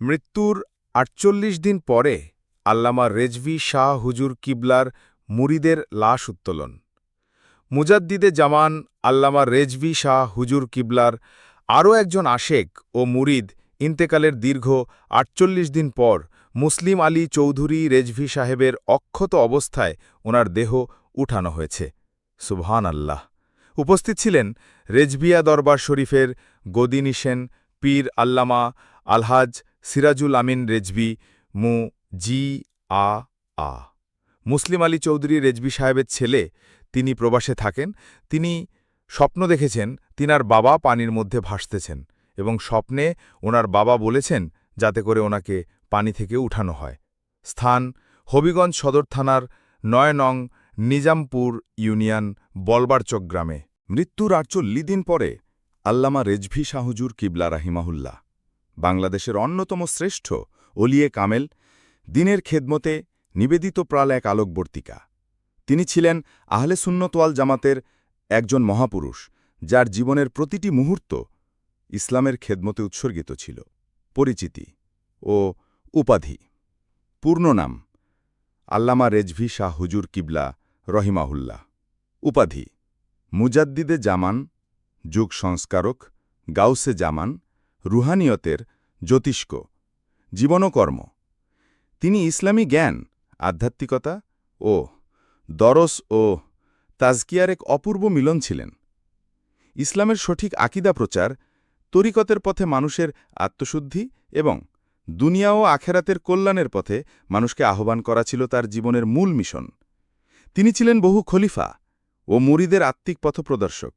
মৃত্যুর আটচল্লিশ দিন পরে আল্লামা রেজভি শাহ হুজুর কিবলার মুরিদের লাশ উত্তোলন। মুজাদ্দিদে জামান আল্লামা রেজভি শাহ হুজুর কিবলার আরও একজন আশেক ও মুরিদ ইন্তেকালের দীর্ঘ আটচল্লিশ দিন পর মুসলিম আলী চৌধুরী রেজভি সাহেবের অক্ষত অবস্থায় ওনার দেহ উঠানো হয়েছে। সুবহান আল্লাহ উপস্থিত ছিলেন রেজভিয়া দরবার শরীফের গদিনী সেন পীর আল্লামা আলহাজ সিরাজুল আমিন রেজভি, মু. জি. আ. আ। মুসলিম আলী চৌধুরী রেজবি সাহেবের ছেলে তিনি প্রবাসে থাকেন। তিনি স্বপ্ন দেখেছেন তিনার বাবা পানির মধ্যে ভাসতেছেন এবং স্বপ্নে ওনার বাবা বলেছেন যাতে করে ওনাকে পানি থেকে উঠানো হয়। স্থান হবিগঞ্জ সদর থানার নয় নং নিজামপুর ইউনিয়ন বলবারচক গ্রামে। মৃত্যুর আটচল্লি দিন পরে আল্লামা রেজভি শাহজুর কিবলা রাহিমাহুল্লাহ বাংলাদেশের অন্যতম শ্রেষ্ঠ অলিয়ে কামেল, দিনের খেদমতে নিবেদিত প্রাল এক আলোকবর্তিকা। তিনি ছিলেন আহলে সুন্নতওয়াল জামাতের একজন মহাপুরুষ, যার জীবনের প্রতিটি মুহূর্ত ইসলামের খেদমতে উৎসর্গিত ছিল, পরিচিতি ও উপাধি। পূর্ণ নাম আল্লামা রেজভি শাহ হুজুর কিবলা রহিমাহুল্লাহ। উপাধি মুজাদ্দিদে জামান, যুগ সংস্কারক, গাউসে জামান রুহানিয়তের জ্যোতিষ্ক জীবনকর্ম তিনি ইসলামী জ্ঞান, আধ্যাত্মিকতা ও দরস ও তাজকিয়ার এক অপূর্ব মিলন ছিলেন। ইসলামের সঠিক আকিদা প্রচার, তরিকতের পথে মানুষের আত্মশুদ্ধি এবং দুনিয়া ও আখেরাতের কল্যাণের পথে মানুষকে আহ্বান করা ছিল তার জীবনের মূল মিশন। তিনি ছিলেন বহু খলিফা ও মুরিদের আত্মিক পথপ্রদর্শক।